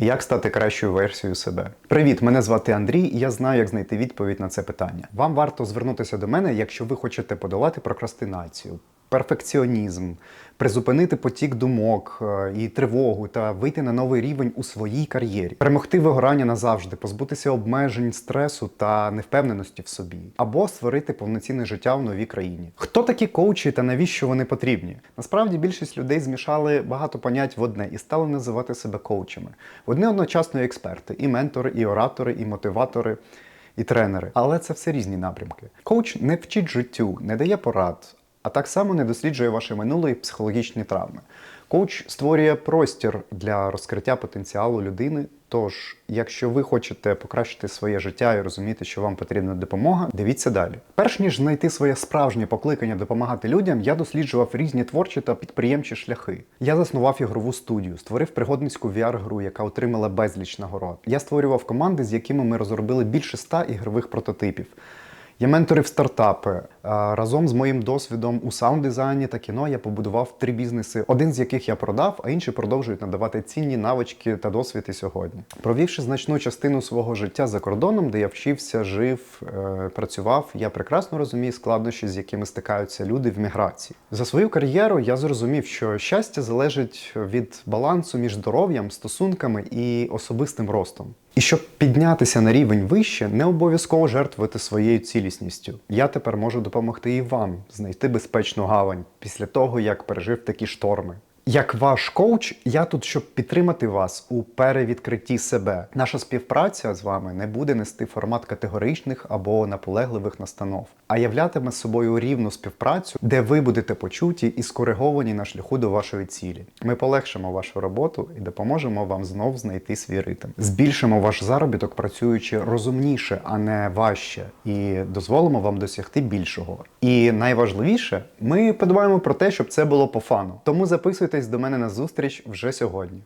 Як стати кращою версією себе? Привіт, мене звати Андрій, і я знаю, як знайти відповідь на це питання. Вам варто звернутися до мене, якщо ви хочете подолати прокрастинацію, перфекціонізм, призупинити потік думок е, і тривогу та вийти на новий рівень у своїй кар'єрі, перемогти вигорання назавжди, позбутися обмежень, стресу та невпевненості в собі, або створити повноцінне життя в новій країні. Хто такі коучі та навіщо вони потрібні? Насправді більшість людей змішали багато понять в одне і стали називати себе коучами. Вони одночасно експерти, і ментори, і оратори, і мотиватори. І тренери, але це все різні напрямки. Коуч не вчить життю, не дає порад, а так само не досліджує ваше минуле і психологічні травми. Коуч створює простір для розкриття потенціалу людини. Тож, якщо ви хочете покращити своє життя і розуміти, що вам потрібна допомога, дивіться далі. Перш ніж знайти своє справжнє покликання допомагати людям, я досліджував різні творчі та підприємчі шляхи. Я заснував ігрову студію, створив пригодницьку VR-гру, яка отримала безліч нагород. Я створював команди, з якими ми розробили більше ста ігрових прототипів. Я менторив стартапи. Разом з моїм досвідом у саунд-дизайні та кіно я побудував три бізнеси, один з яких я продав, а інші продовжують надавати цінні навички та досвід і сьогодні. Провівши значну частину свого життя за кордоном, де я вчився, жив, е, працював, я прекрасно розумію складнощі, з якими стикаються люди в міграції. За свою кар'єру я зрозумів, що щастя залежить від балансу між здоров'ям, стосунками і особистим ростом. І щоб піднятися на рівень вище, не обов'язково жертвувати своєю цілісністю. Я тепер можу допомогти і вам знайти безпечну гавань після того, як пережив такі шторми. Як ваш коуч, я тут, щоб підтримати вас у перевідкритті себе. Наша співпраця з вами не буде нести формат категоричних або наполегливих настанов, а являтиме собою рівну співпрацю, де ви будете почуті і скориговані на шляху до вашої цілі. Ми полегшимо вашу роботу і допоможемо вам знов знайти свій ритм. Збільшимо ваш заробіток, працюючи розумніше, а не важче, і дозволимо вам досягти більшого. І найважливіше, ми подбаємо про те, щоб це було по фану. Тому записуйтесь до мене на зустріч вже сьогодні.